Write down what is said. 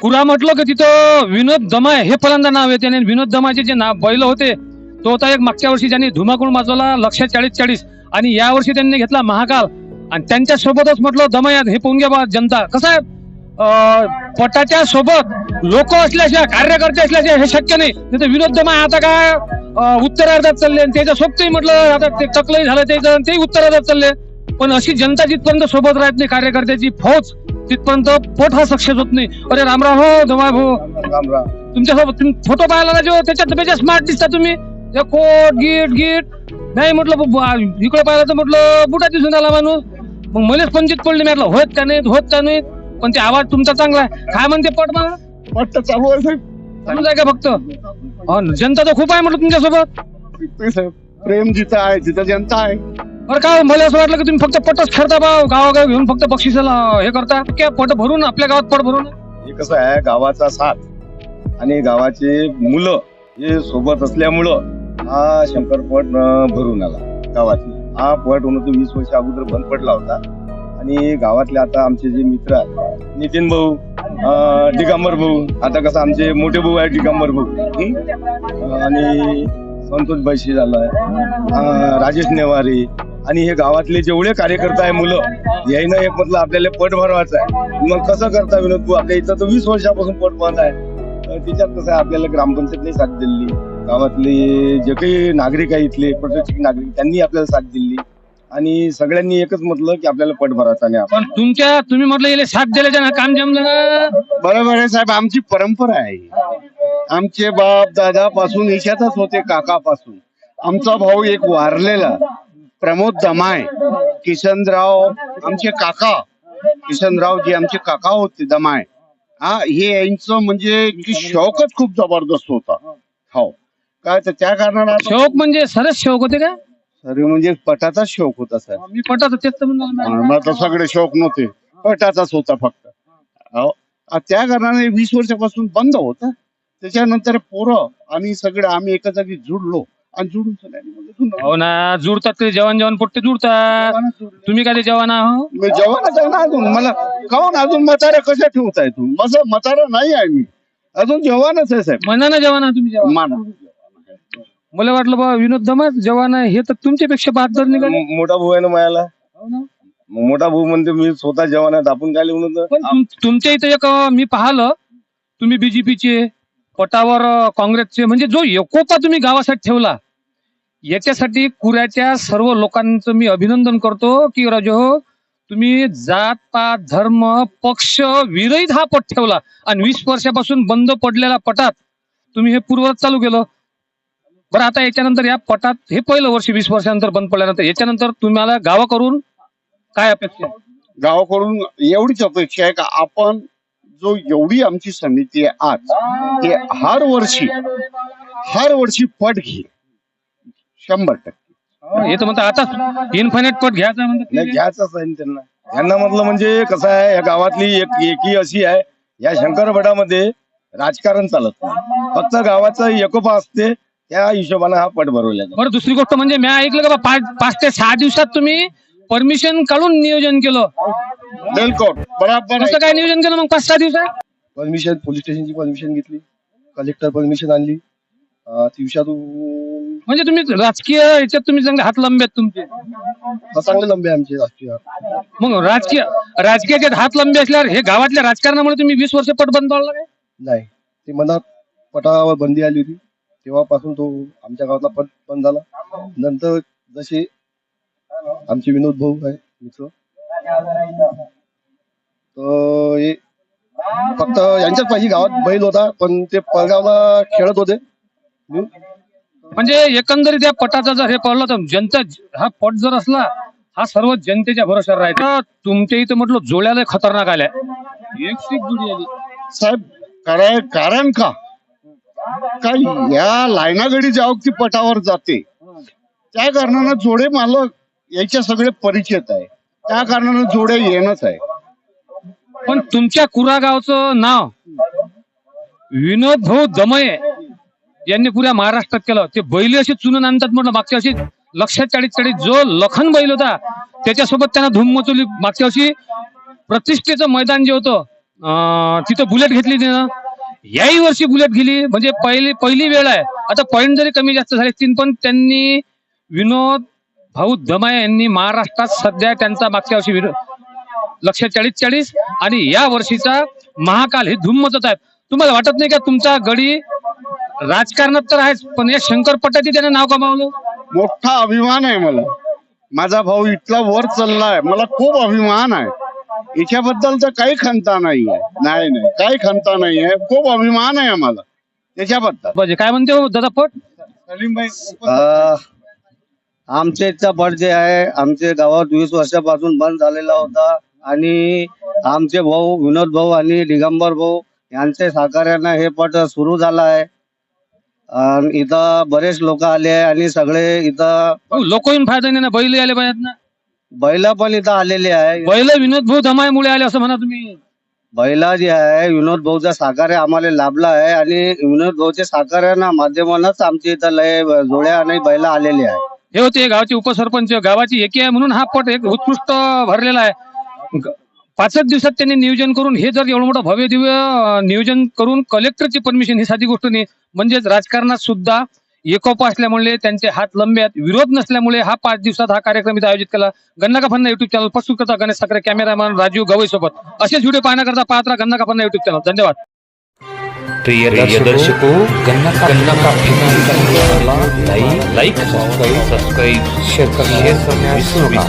कुरा म्हटलं की तिथं विनोद दमाय हे पहिल्यांदा नाव येते आणि विनोद दमाचे जे नाव बैल होते तो होता एक मागच्या वर्षी ज्यांनी धुमाकूळ माजवला लक्ष चाळीस चाळीस आणि या वर्षी त्यांनी घेतला महाकाल. आणि त्यांच्या सोबतच म्हटलं दमयात हे पाहून बा जनता. कसं आहे? पटाच्या सोबत लोक असल्याशिवाय कार्यकर्ते असल्याशिवाय हे शक्य नाही. नाही तर विनोद दमाय आता काय उत्तरार्धात चालले आणि त्याच्या सोबतही म्हटलं आता ते टकलंही झालं त्याचं आणि तेही उत्तरार्धात चालले. पण अशी जनता जिथपर्यंत सोबत राहत नाही कार्यकर्त्याची फौज तिथपर्यंत पोट हा सक्सेस होत नाही. अरे रामराव हो दमाय भाऊ राम तुमच्यासोबत फोटो पाहायला ना जो त्याच्यात बेजा स्मार्ट दिसता तुम्ही. हे कोट गीट गीट. नाही म्हटलं इकडे पाहिलं तर म्हटलं बुटा दिसून आला माणूस. मग मलाच पंचित पडले मी म्हटलं होत का नाही होत का नाही? पण ते आवाज तुमचा चांगला आहे. काय म्हणते पट मला पट्ट चालू आहे साहेब. का फक्त? हो जनता तर खूप आहे म्हटलं तुमच्यासोबत. प्रेम जिथं आहे तिथं जनता आहे. बरं काय मला असं वाटलं की तुम्ही फक्त पटच खेळता बा गावागाव घेऊन फक्त बक्षिसाला हे करता. क्या पट भरून आपल्या गावात पट भरून? हे कसं आहे गावाचा साथ आणि गावाचे मुलं हे सोबत असल्यामुळं हा शंकरपट पट भरून आला गावातली हा पट होणं वीस वर्ष अगोदर बंद पडला होता. आणि गावातले आता आमचे जे मित्र आहेत नितीन भाऊ अं, भाऊ आता कसं आमचे मोठे भाऊ आहे दिगंबर भाऊ. आणि संतोष बैशी झालाय राजेश नेवारे आणि हे गावातले जेवढे कार्यकर्ते आहे मुलं यायनं एक म्हटलं आपल्याला पट भरवायचं आहे. मग कसं करता विनोद भाऊ? आपल्या इथं तर वीस वर्षापासून पट बंद आहे. तर त्याच्यात कसं आहे आपल्याला ग्रामपंचायतने साथ दिली. गावातले जे काही नागरिक आहे इथले प्रत्येक नागरिक त्यांनी आपल्याला साथ दिली. आणि सगळ्यांनी एकच म्हटलं की आपल्याला पट भरायचा नाही पण तुमच्या तुम्ही म्हटलं साथ दिल्याच्या ना काम जमलं. बरोबर आहे साहेब आमची परंपरा आहे. आमचे बाप दादा पासून याच्यातच होते काकापासून. आमचा भाऊ एक वारलेला. प्रमोद दमाय किशनराव आमचे काका किशनराव जे आमचे काका होते दमाय. हा हे यांचं म्हणजे की शौकच खूप जबरदस्त होता. हो. काय तर त्या कारणाला शौक म्हणजे सरस शौक होते का? सर म्हणजे पटाचाच शौक होता सर. मी पटात तेच तर. मला तर सगळे शौक नव्हते. पटाचाच होता फक्त. हो. आ, त्या कारणाने वीस वर्षापासून बंद होता. त्याच्यानंतर पोरं आणि सगळे आम्ही एका जागी जुडलो आणि जुडून. हो ना जुडतात ते जवान जवान पोट्टे जुडतात. तुम्ही काय ते जवान आहो? मी जवानच आहे ना अजून. मला काहून अजून म्हातारे कशा ठेवताय तू माझं म्हातारा नाही आहे मी. अजून जवानच आहे साहेब. म्हणा ना जवान आहे तुम्ही जवान. माना मला वाटलं बा विनोद दमाच जवान आहे. हे तर तुमच्यापेक्षा बहादर निघाले. म- मोठा भाऊ आहे ना मायाला. मग मोठा भाऊ म्हणते मी स्वतः जवान आहे आपण काय लिहून होतं? पण तुम- तुमच्या इथे एक अं, मी पाहिलं तुम्ही बीजेपीचे पटावर अं, काँग्रेसचे म्हणजे जो एकोपा तुम्ही गावासाठी ठेवला याच्यासाठी कुऱ्याच्या सर्व लोकांचं मी अभिनंदन करतो की राजो तुम्ही जात पात धर्म पक्ष विरहित हा पट ठेवला आणि वीस वर्षापासून बंद पडलेल्या पटात तुम्ही हे पूर्वत चालू केलं. बरं आता याच्यानंतर या पटात हे पहिलं वर्ष वीस वर्षानंतर बंद पडल्यानंतर याच्यानंतर तुम्हाला गावाकडून काय अपेक्षा गावाकडून एवढीच अपेक्षा आहे का आपण जो एवढी आमची समिती आहे आज ते हर वर्षी हर वर्षी पट घे शंभर टक्के. हे तर म्हणतात आता इन्फायनाईट पट घ्यायचा नाही म्हणतात. घ्यायचंच आहे ना त्यांना. त्यांना म्हटलं म्हणजे कसं आहे या गावातली एक एकी अशी आहे या शंकरपटामध्ये राजकारण चालत नाही. फक्त गावाचा एकोपा असते त्या हिशोबाने हा पट भरवला जातो. बरं दुसरी गोष्ट म्हणजे मी ऐकलं का बा पाच पाच ते सहा दिवसात तुम्ही परमिशन काढून नियोजन केलं. बिलकुल बराबर कसं काय नियोजन केलं मग पाच सहा दिवसात? परमिशन पोलीस स्टेशनची परमिशन घेतली. कलेक्टर परमिशन आणली. अं, दिवसातून म्हणजे तुम्ही राजकीय याच्यात तुम्ही चांगले हात लंबे आहेत तुमचे. चांगले लंबे आहे आमचे राष्ट्रीय मग राजकीय राजकीयाचे हात लंबे असल्यावर हे गावातल्या राजकारणामुळे तुम्ही वीस वर्ष पट बंद पाडला काय? नाही ते मनात पटावर बंदी आली होती. तेव्हापासून तो आमच्या गावातला पट बंद झाला. नंतर जसे आमचे विनोद भाऊ आहे मित्र. तर हे फक्त यांच्याच पाहिजे गावात बैल होता पण ते पळगावला खेळत होते. म्हणजे एकंदरीत या पटाचा जर हे पडलं तर जनता हा पट जर असला हा सर्व जनतेच्या भरोशावर राहायचा तुमच्या इथं म्हटलं जोड्याला खतरनाक आल्या. एक सीट जुडी आली. साहेब कारण कारण का? काय या लायनागडी ती पटावर जाते. त्या कारणानं जोडे मालक याच्या सगळे परिचित आहे. त्या कारणानं जोडे येणंच आहे. पण तुमच्या कुरा गावचं नाव विनोद भाऊ दमये यांनी पुऱ्या महाराष्ट्रात केलं. ते बैल असे चुनून आणतात म्हटलं मागच्या वर्षी लक्षात चाळीस चाळीस जो लखन बैल होता त्याच्यासोबत त्यांना धूम मचवली. मागच्या वर्षी प्रतिष्ठेचं मैदान जे होतं अं, तिथं बुलेट घेतली तिनं. याही वर्षी बुलेट गेली. म्हणजे पहिली पहिली वेळ आहे. आता पॉईंट जरी कमी जास्त झाले तीन पण त्यांनी विनोद भाऊ धमाय यांनी महाराष्ट्रात सध्या त्यांचा मागच्या वर्षी विरो- लक्ष चाळीस चाळीस. आणि या वर्षीचा महाकाल हे धूम मचत आहेत. तुम्हाला वाटत नाही का तुमचा गडी राजकारणात तर आहेच पण या शंकर पट्टाची त्याने नाव कमावलं मोठा अभिमान आहे मला. माझा भाऊ इथला वर चाललाय. मला खूप अभिमान आहे. याच्याबद्दल तर काही खंता नाही आहे नाही नाही. काही खंता नाही आहे खूप अभिमान आहे आम्हाला त्याच्याबद्दल म्हणजे काय म्हणते हो दादा पट? सलीमभाई आमच्या इथचा पट जे आहे. आमच्या गावात वीस वर्षापासून बंद झालेला होता. आणि आमचे भाऊ विनोद भाऊ आणि दिगंबर भाऊ यांच्या सहकार्यानं हे पट सुरू झाला आहे. अन इथं बरेच लोक आले आणि सगळे इथं लोक येऊन फायदा नाही ना? बैल आले पाहिजेत ना? बैल पण इथं आलेले आहे. बैल विनोद भाऊ धमायमुळे आले असं म्हणा तुम्ही. बैला जे आहे विनोद भाऊचा सहकार्य आम्हाला लाभला आहे आणि विनोद भाऊच्या सहकार्यानं माध्यमानंच आमच्या इथं लय जोड्या आणि बैला आलेले आहे. हे होते गावाचे उपसरपंच गावाची एकी आहे म्हणून हा पट एक उत्कृष्ट भरलेला आहे. ग- पाचच दिवसात त्यांनी नियोजन करून हे जर एवढं मोठं भव्य दिव्य नियोजन करून कलेक्टरची परमिशन ही साधी गोष्ट नाही. म्हणजेच राजकारणात सुद्धा एकोपा असल्यामुळे त्यांचे हात लंबे आहेत. विरोध नसल्यामुळे हा पाच दिवसात हा कार्यक्रम इथं आयोजित केला. गन्ना काफांना युट्यूब चॅनल प्रस्तुत करता गणेश साखरे कॅमेरामॅन राजीव गवई सोबत. असेच व्हिडिओ पाहण्याकरता पाहत राहा गन्ना काफांना युट्यूब चॅनल धन्यवाद. प्रिय दर्शकों गन्ना का का